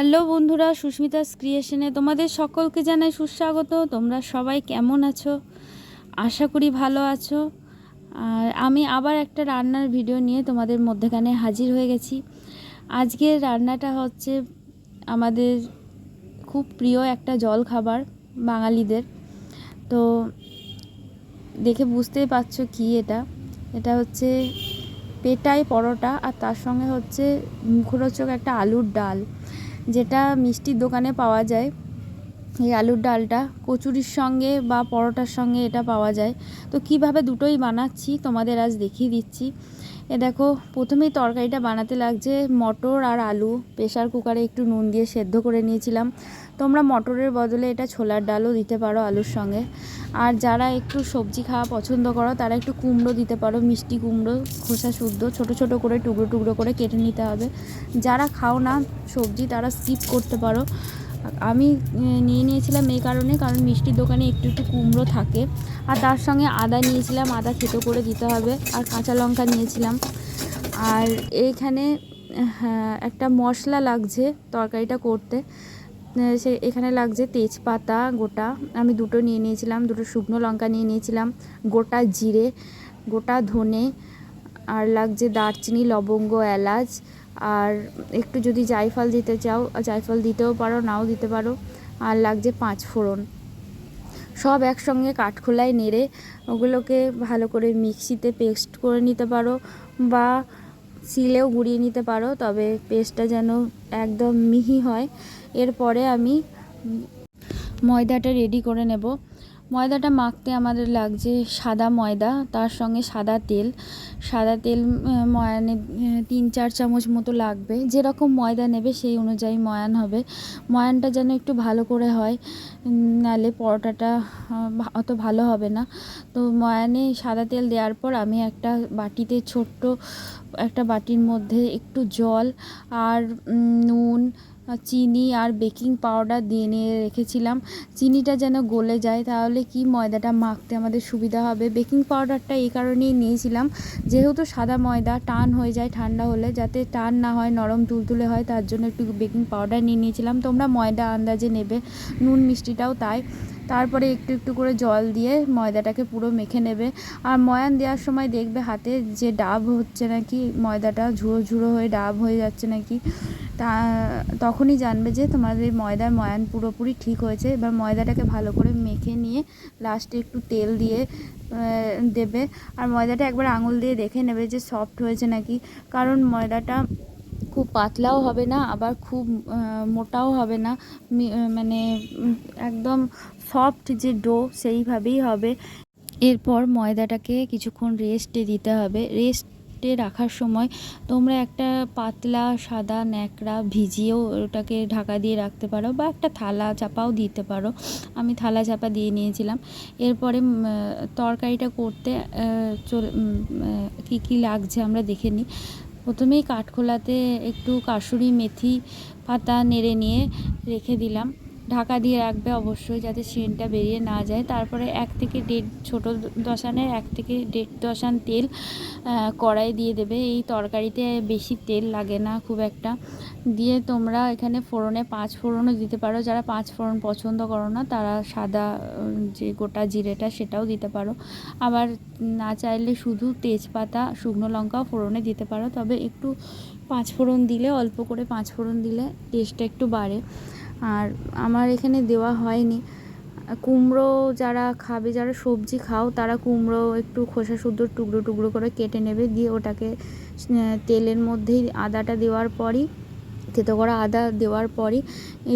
Hello বন্ধুরা, সুস্মিতাস ক্রিয়েশনে তোমাদের সকলকে জানাই সুস্বাগত। তোমরা সবাই কেমন আছো? আশা করি ভালো আছো। আর আমি আবার একটা রান্নার ভিডিও নিয়ে তোমাদের মধ্যেখানে হাজির হয়ে গেছি। আজকের রান্নাটা হচ্ছে আমাদের খুব প্রিয় একটা জল খাবার বাঙালিদের। তো দেখে বুঝতেই পারছ কি এটা। এটা হচ্ছে পেটাই পরোটা আর তার সঙ্গে হচ্ছে মুখরোচক একটা আলুর ডাল। যেটা মিষ্টির দোকানে পাওয়া যায়, এই আলুর ডালটা, কচুরির সঙ্গে বা পরোটার সঙ্গে এটা পাওয়া যায়। তো কীভাবে দুটোই বানাচ্ছি তোমাদের আজ দেখিয়ে দিচ্ছি। এ দেখো, প্রথমেই তরকারিটা বানাতে লাগছে মটর আর আলু। প্রেশার কুকারে একটু নুন দিয়ে সেদ্ধ করে নিয়েছিলাম। তোমরা মটরের বদলে এটা ছোলার ডালও দিতে পারো আলুর সঙ্গে। আর যারা একটু সবজি খাওয়া পছন্দ করো, তারা একটু কুমড়ো দিতে পারো। মিষ্টি কুমড়ো, খোসা শুদ্ধ, ছোট ছোট করে টুকরো টুকরো করে কেটে নিতে হবে। যারা খাও না সবজি, তারা স্কিপ করতে পারো। আমি নিয়ে নিয়েছিলাম এই কারণে কারণ মিষ্টির দোকানে একটু একটু কুমড়ো থাকে। আর তার সঙ্গে আদা নিয়েছিলাম আদা খেতো করে দিতে হবে আর কাঁচা লঙ্কা নিয়েছিলাম। আর এইখানে হ্যাঁ, একটা মশলা লাগছে তরকারিটা করতে। সে এখানে লাগছে তেজপাতা গোটা আমি দুটো নিয়ে নিয়েছিলাম দুটো শুকনো লঙ্কা নিয়ে নিয়েছিলাম গোটা জিরে গোটা ধনে আর লাগছে দারচিনি লবঙ্গ এলাচ আর একটু যদি জায়ফল দিতে চাও, জায়ফল দিতেও পারো, নাও দিতে পারো। আর লাগছে পাঁচ ফোড়ন। সব একসঙ্গে কাঠখোলায় নেড়ে ওগুলোকে ভালো করে মিক্সিতে পেস্ট করে নিতে পারো বা সিলেও গুঁড়িয়ে নিতে পারো, তবে পেস্টটা যেন একদম মিহি হয়। এরপরে আমি ময়দাটা রেডি করে নেব। ময়দাটা মাখতে আমাদের লাগছে সাদা ময়দা, তার সঙ্গে সাদা তেল। সাদা তেল ময়ানে তিন, চার চামচ মতো লাগবে। যেরকম ময়দা নেবে সেই অনুযায়ী ময়ান হবে। ময়ানটা যেন একটু ভালো করে হয় নালে পরোটাটা অত ভালো হবে না। তো ময়ানে সাদা তেল দেওয়ার পর আমি একটা বাটিতে ছোট্ট একটা বাটির মধ্যে একটু জল আর নুন চিনি আর বেকিং পাউডার দিয়ে নিয়ে রেখেছিলাম। চিনিটা যেন গলে যায়, তাহলে কি ময়দাটা মাখতে আমাদের সুবিধা হবে? বেকিং পাউডারটা এই কারণেই নিয়েছিলাম। যেহেতু সাদা ময়দা, টান হয়ে যায় ঠান্ডা হলে, যাতে টান না হয়, নরম তুলতুলে হয়, তার জন্য একটু বেকিং পাউডার নিয়ে নিয়েছিলাম। তোমরা ময়দা আন্দাজে নেবে, নুন মিষ্টিটাও তাই। তারপরে একটু একটু করে জল দিয়ে ময়দাটাকে পুরো মেখে নেবে। আর ময়ান দেওয়ার সময় দেখবে হাতে যে ডাব হচ্ছে নাকি, ময়দাটা ঝুড়ো ঝুড়ো হয়ে ডাব হয়ে যাচ্ছে নাকি, তা তখনই জানবে যে তোমাদের ময়দার ময়ান পুরোপুরি ঠিক হয়েছে। এবার ময়দাটাকে ভালো করে মেখে নিয়ে লাস্টে একটু তেল দিয়ে দেবে। আর ময়দাটা একবার আঙুল দিয়ে দেখে নেবে যে সফট হয়েছে নাকি। কারণ ময়দাটা খুব পাতলাও হবে না, আবার খুব মোটাও হবে না। মানে একদম সফট যে ডো সেইভাবেই হবে। এরপর ময়দাটাকে কিছুক্ষণ রেস্টে দিতে হবে। রেস্ট রাখার সময় তোমরা একটা পাতলা সাদা ন্যাকড়া ভিজিয়েও ওটাকে ঢাকা দিয়ে রাখতে পারো বা একটা থালা চাপাও দিতে পারো। আমি থালা চাপা দিয়ে নিয়েছিলাম। এরপরে তরকারিটা করতে চল কী কী লাগছে আমরা দেখে নিই। প্রথমেই কাঠখোলাতে একটু কাসুরি মেথি পাতা নেড়ে নিয়ে রেখে দিলাম। ঢাকা দিয়ে রাখবে অবশ্যই যাতে সেন্টটা বেরিয়ে না যায়। তারপরে এক থেকে দেড়, ছোটো দশানের এক থেকে দেড় দশান তেল কড়াই দিয়ে দেবে। এই তরকারিতে বেশি তেল লাগে না খুব একটা। দিয়ে তোমরা এখানে ফোড়নে পাঁচ ফোড়নও দিতে পারো। যারা পাঁচ ফোড়ন পছন্দ করো না, তারা সাদা যে গোটা জিরেটা সেটাও দিতে পারো। আবার না চাইলে শুধু তেজপাতা, শুকনো লঙ্কাও ফোড়নে দিতে পারো। তবে একটু পাঁচ ফোড়ন দিলে, অল্প করে পাঁচ ফোড়ন দিলে টেস্টটা একটু বাড়ে। আর আমার এখানে দেওয়া হয়নি। কুমড়ো যারা খাবে, যারা সবজি খাও, তারা কুমড়ো একটু খোসা শুদ্ধ টুকরো টুকরো করে কেটে নেবে, দিয়ে ওটাকে তেলের মধ্যেই আদাটা দেওয়ার পরই, থেতো করা আদা দেওয়ার পরই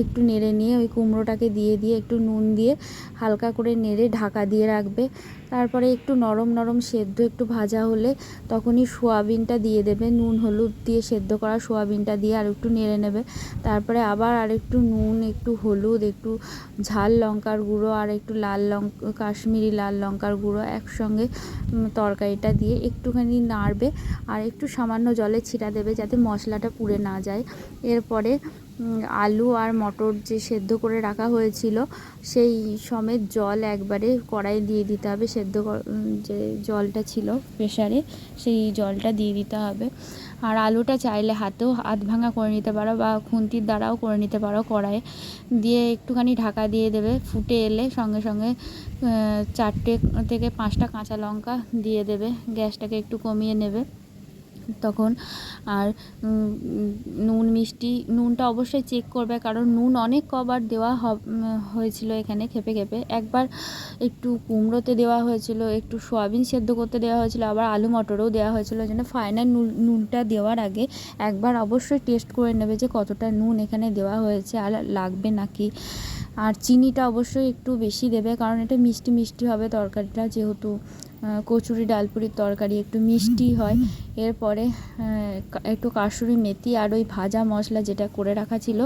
একটু নেড়ে নিয়ে ওই কুমড়োটাকে দিয়ে দিয়ে একটু নুন দিয়ে হালকা করে নেড়ে ঢাকা দিয়ে রাখবে। তারপরে একটু নরম নরম সেদ্ধ একটু ভাজা হলে তখনই সোয়াবিনটা দিয়ে দেবে। নুন, হলুদ দিয়ে সেদ্ধ করা সোয়াবিনটা দিয়ে আর একটু নেড়ে নেবে। তারপরে আবার আর একটু নুন, একটু হলুদ, একটু ঝাল লঙ্কার গুঁড়ো আর একটু লাল লঙ্কা কাশ্মীরি লাল লঙ্কার গুঁড়ো একসঙ্গে তরকারিটা দিয়ে একটুখানি নাড়বে আর একটু সামান্য জলে ছিটা দেবে যাতে মশলাটা পুড়ে না যায়। এরপরে আলু আর মটর যে সেদ্ধ করে রাখা হয়েছিল, সেই সমেত জল একবারে কড়াই দিয়ে দিতে হবে, সেদ্ধ যে জলটা ছিল প্রেশারে সেই জলটা দিয়ে দিতে হবে। আর আলুটা চাইলে হাতেও হাত ভাঙা করে নিতে পারো বা খুন্তির দ্বারাও করে নিতে পারো কড়াইয়ে। দিয়ে একটুখানি ঢাকা দিয়ে দেবে, ফুটে এলে সঙ্গে সঙ্গে চারটে থেকে পাঁচটা কাঁচা লঙ্কা দিয়ে দেবে, গ্যাসটাকে একটু কমিয়ে নেবে। তখন আর নুন মিষ্টি, নুনটা অবশ্যই চেক করবে, কারণ নুন অনেক কবার দেওয়া হয়েছিল এখানে খেপে খেপে। একবার একটু কুমড়োতে দেওয়া হয়েছিল, একটু সয়াবিন সেদ্ধ করতে দেওয়া হয়েছিল, আবার আলু মটরও দেওয়া হয়েছিল যেন ফাইনাল নুন, নুনটা দেওয়ার আগে একবার অবশ্যই টেস্ট করে নেবে যে কতটা নুন এখানে দেওয়া হয়েছে, আর লাগবে নাকি। আর চিনিটা অবশ্যই একটু বেশি দেবে, কারণ এটা মিষ্টি মিষ্টি হবে তরকারিটা যেহেতু। কচুরি ডালপুরির তরকারি একটু মিষ্টি হয়। এরপরে একটু কাসুরি মেথি আর ওই ভাজা মশলা যেটা করে রাখা ছিল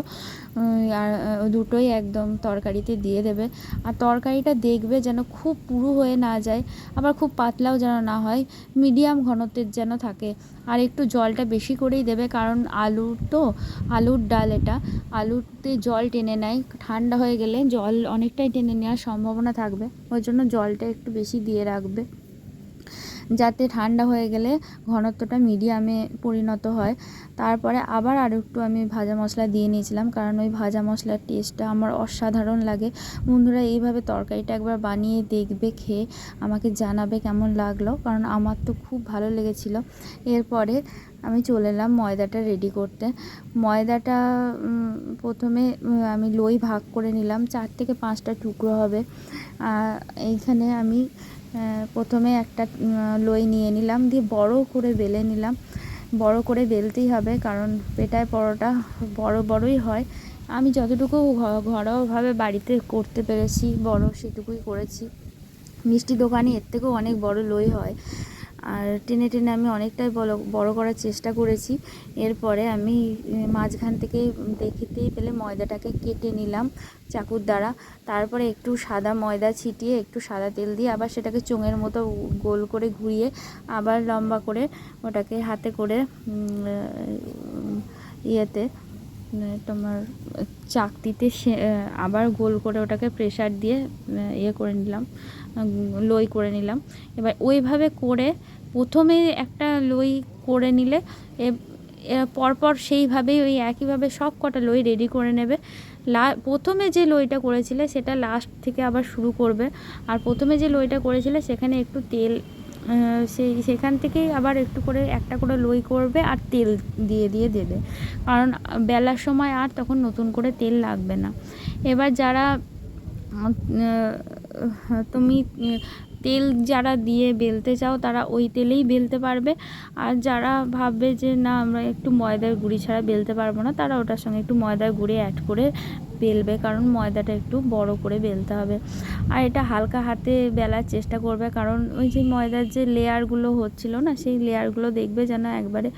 আর দুটোই একদম তরকারিতে দিয়ে দেবে। আর তরকারিটা দেখবে যেন খুব পুরু হয়ে না যায় আবার খুব পাতলাও যেন না হয় মিডিয়াম ঘনত্বের যেন থাকে। আর একটু জলটা বেশি করেই দেবে কারণ আলুর তো আলুর ডাল এটা আলুতে জল টেনে নেয়। ঠান্ডা হয়ে গেলে জল অনেকটাই টেনে নেওয়ার সম্ভাবনা থাকবে ওই জন্য জলটা একটু বেশি দিয়ে রাখবে। যাতে ঠান্ডা হয়ে গেলে ঘনত্বটা মিডিয়ামে পরিণত হয়। তারপরে আবার আর একটু আমি ভাজা মশলা দিয়ে নিয়েছিলাম, কারণ ওই ভাজা মশলার টেস্টটা আমার অসাধারণ লাগে। বন্ধুরা, এইভাবে তরকারিটা একবার বানিয়ে দেখবে, খেয়ে আমাকে জানাবে কেমন লাগল, কারণ আমার তো খুব ভালো লেগেছিল। এরপরে আমি চলে এলাম ময়দাটা রেডি করতে। ময়দাটা প্রথমে আমি লই ভাগ করে নিলাম, চার থেকে পাঁচটা টুকরো হবে। এইখানে আমি প্রথমে একটা লই নিয়ে নিলাম, দিয়ে বড় করে বেলে নিলাম। বড় করে বেলতেই হবে, কারণ পেটায় পরোটা বড় বড়ই হয়। আমি যতটুকু ঘরোয়াভাবে বাড়িতে করতে পেরেছি, বড় সেটুকুই করেছি। মিষ্টি দোকানে এর থেকেও অনেক বড় লই হয়। আর টেনে টেনে আমি অনেকটাই বড় বড় করার চেষ্টা করেছি। এরপরে আমি মাঝখান থেকে দেখতেই পেলে ময়দাটাকে কেটে নিলাম চাকুর দ্বারা। তারপরে একটু সাদা ময়দা ছিটিয়ে একটু সাদা তেল দিয়ে আবার সেটাকে চোঙের মতো গোল করে ঘুরিয়ে আবার লম্বা করে ওটাকে হাতে করে ইয়েতে তোমার চাকতিতে সে আবার গোল করে ওটাকে প্রেসার দিয়ে ইয়ে করে নিলাম লই করে নিলাম। এবার ওইভাবে করে প্রথমে একটা লই করে নিলে পরপর সেইভাবেই ওই একইভাবে সব কটা লই রেডি করে নেবে। লা, প্রথমে যে লইটা করেছিলে সেটা লাস্ট থেকে আবার শুরু করবে। আর প্রথমে যে লইটা করেছিলে সেখানে একটু তেল সেই, সেখান থেকেই আবার একটু করে একটা করে লই করবে আর তেল দিয়ে দিয়ে দেবে। কারণ বেলার সময় আর তখন নতুন করে তেল লাগবে না। এবার যারা তুমি তেল যারা দিয়ে বেলতে চাও, তারা ওই তেলেই বেলতে পারবে। আর যারা ভাববে যে, না, আমরা একটু ময়দার গুঁড়ি ছাড়া বেলতে পারব না, তারা ওটার সঙ্গে একটু ময়দার গুঁড়ি অ্যাড করে বেলবে, কারণ ময়দাটা একটু বড় করে বেলতে হবে। আর এটা হালকা হাতে বেলার চেষ্টা করবে, কারণ ওই যে ময়দার যে লেয়ারগুলো হচ্ছিল না, সেই লেয়ারগুলো দেখবে যেন একবারে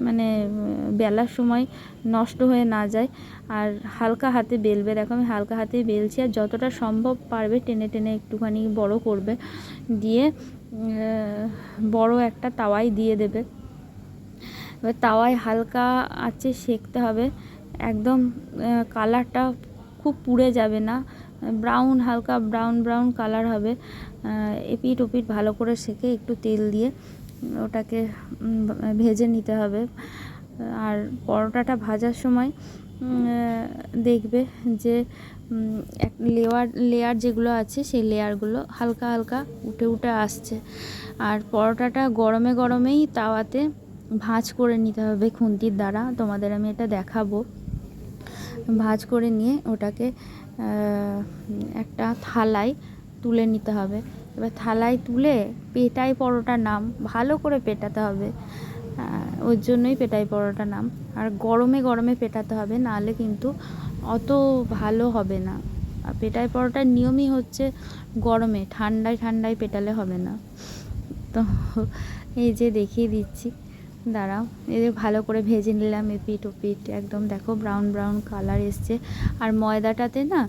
মানে বেলার সময় নষ্ট হয়ে না যায়। আর হালকা হাতে বেলবে, দেখো আমি হালকা হাতে বেলছি। আর যতটা সম্ভব পারবে টেনে টেনে একটুখানি বড় করবে। দিয়ে বড় একটা তাওয়াই দিয়ে দেবে। এবার তাওয়ায় হালকা আঁচে সেঁকতে হবে। একদম কালারটা খুব পুড়ে যাবে না। ব্রাউন, হালকা ব্রাউন ব্রাউন কালার হবে। এপিট ওপিট ভালো করে সেঁকে একটু তেল দিয়ে ওটাকে ভেজে নিতে হবে। আর পরোটাটা ভাজার সময় দেখবে যে এক লেয়ার লেয়ার যেগুলো আছে সেই লেয়ারগুলো হালকা হালকা উঠে উঠে আসছে। আর পরোটাটা গরমে গরমেই তাওয়াতে ভাঁজ করে নিতে হবে খুন্তির দ্বারা। তোমাদের আমি এটা দেখাবো। ভাঁজ করে নিয়ে ওটাকে একটা থালায় তুলে নিতে হবে। এবার থালায় তুলে পেটাই পরোটা নাম, ভালো করে পেটাতে হবে। ওর জন্যই পেটাই পরোটা নাম। আর গরমে গরমে পেটাতে হবে, নাহলে কিন্তু অত ভালো হবে না। আর পেটাই পরোটার নিয়মই হচ্ছে গরমে, ঠান্ডায় ঠান্ডায় পেটালে হবে না। তো এই যে দেখিয়ে দিচ্ছি, দাঁড়াও। এদের ভালো করে ভেজে নিলাম এপিট ওপিট একদম দেখো ব্রাউন ব্রাউন কালার এসছে। আর ময়দাটাতে না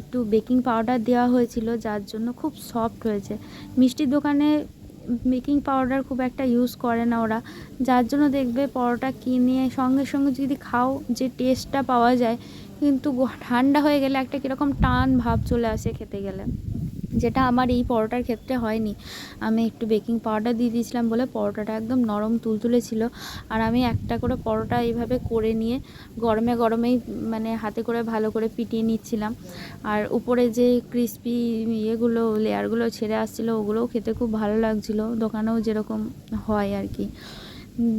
একটু বেকিং পাউডার দেওয়া হয়েছিল, যার জন্য খুব সফট হয়েছে। মিষ্টির দোকানে বেকিং পাউডার খুব একটা ইউজ করে না ওরা। যার জন্য দেখবে পরোটা কিনে সঙ্গে সঙ্গে যদি খাও, যে টেস্টটা পাওয়া যায়, কিন্তু ঠান্ডা হয়ে গেলে একটা কীরকম টান ভাব চলে আসে খেতে গেলে। যেটা আমার এই পরোটার ক্ষেত্রে হয়নি। আমি একটু বেকিং পাউডার দিয়ে দিয়েছিলাম বলে পরোটাটা একদম নরম তুলতুলে ছিল। আর আমি একটা করে পরোটা এইভাবে করে নিয়ে গরমে গরমেই মানে হাতে করে ভালো করে পিটিয়ে নিচ্ছিলাম। আর উপরে যে ক্রিস্পি ইয়েগুলো, লেয়ারগুলো ছেড়ে আসছিল, ওগুলোও খেতে খুব ভালো লাগছিল। দোকানেও যেরকম হয় আর কি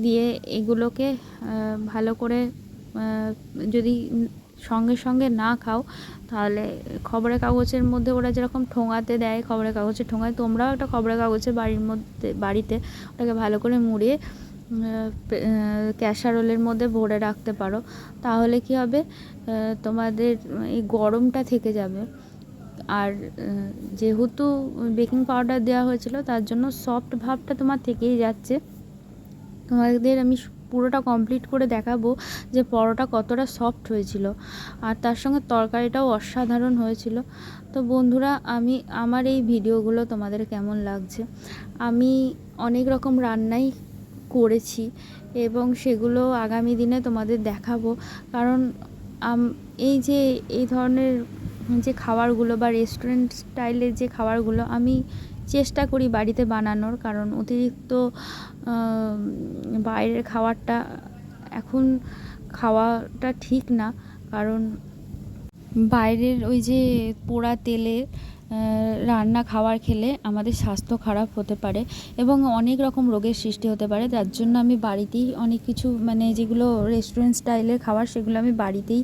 দিয়ে এগুলোকে ভালো করে যদি সঙ্গে সঙ্গে না খাও, তাহলে খবরের কাগজের মধ্যে ওরা যেরকম ঠোঙাতে দেয় খবরের কাগজের ঠোঙায়, তোমরাও একটা খবরের কাগজের বাড়ির মধ্যে, বাড়িতে ওটাকে ভালো করে মুড়িয়ে ক্যাসারোলের মধ্যে ভরে রাখতে পারো। তাহলে কি হবে? তোমাদের এই গরমটা থেকে যাবে। আর যেহেতু বেকিং পাউডার দেওয়া হয়েছিল, তার জন্য সফট ভাবটা তোমার থেকেই যাচ্ছে। তোমাদের আমি পুরোটা কমপ্লিট করে দেখাবো যে পরোটা কতটা সফট হয়েছিল। আর তার সঙ্গে তরকারিটাও অসাধারণ হয়েছিল। তো বন্ধুরা, আমি, আমার এই ভিডিওগুলো তোমাদের কেমন লাগছে? আমি অনেক রকম রান্নাই করেছি এবং সেগুলো আগামী দিনে তোমাদের দেখাবো। কারণ এই যে, এই ধরনের যে খাবারগুলো বা রেস্টুরেন্ট স্টাইলের যে খাবারগুলো আমি চেষ্টা করি বাড়িতে বানানোর, কারণ অতিরিক্ত বাইরের খাবারটা এখন খাওয়াটা ঠিক না। কারণ বাইরের ওই যে পোড়া তেলে রান্না খাওয়ার খেলে আমাদের স্বাস্থ্য খারাপ হতে পারে এবং অনেক রকম রোগের সৃষ্টি হতে পারে। তার জন্য আমি বাড়িতেই অনেক কিছু মানে যেগুলো রেস্টুরেন্ট স্টাইলের খাবার, সেগুলো আমি বাড়িতেই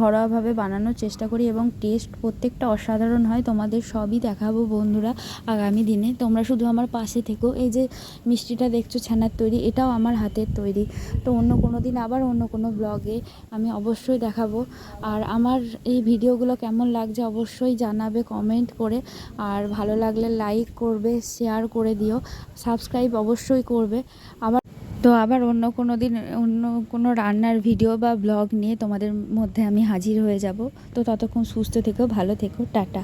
ঘরোয়াভাবে বানানোর চেষ্টা করি এবং টেস্ট প্রত্যেকটা অসাধারণ হয়। তোমাদের সবই দেখাবো বন্ধুরা আগামী দিনে। তোমরা শুধু আমার পাশে থেকো। এই যে মিষ্টিটা দেখছ, ছানার তৈরি, এটাও আমার হাতের তৈরি। তো অন্য কোনো দিন আবার অন্য কোনো ব্লগে আমি অবশ্যই দেখাবো। আর আমার এই ভিডিওগুলো কেমন লাগছে অবশ্যই জানাবে কমেন্ট করে। আর ভালো লাগলে লাইক করবে শেয়ার করে দিও। সাবস্ক্রাইব অবশ্যই করবে। আবার তো আবার অন্য কোনো দিন, অন্য কোনো রান্নার ভিডিও বা ব্লগ নিয়ে তোমাদের মধ্যে আমি হাজির হয়ে যাব। তো ততক্ষণ সুস্থ থেকো, ভালো থেকো, টাটা।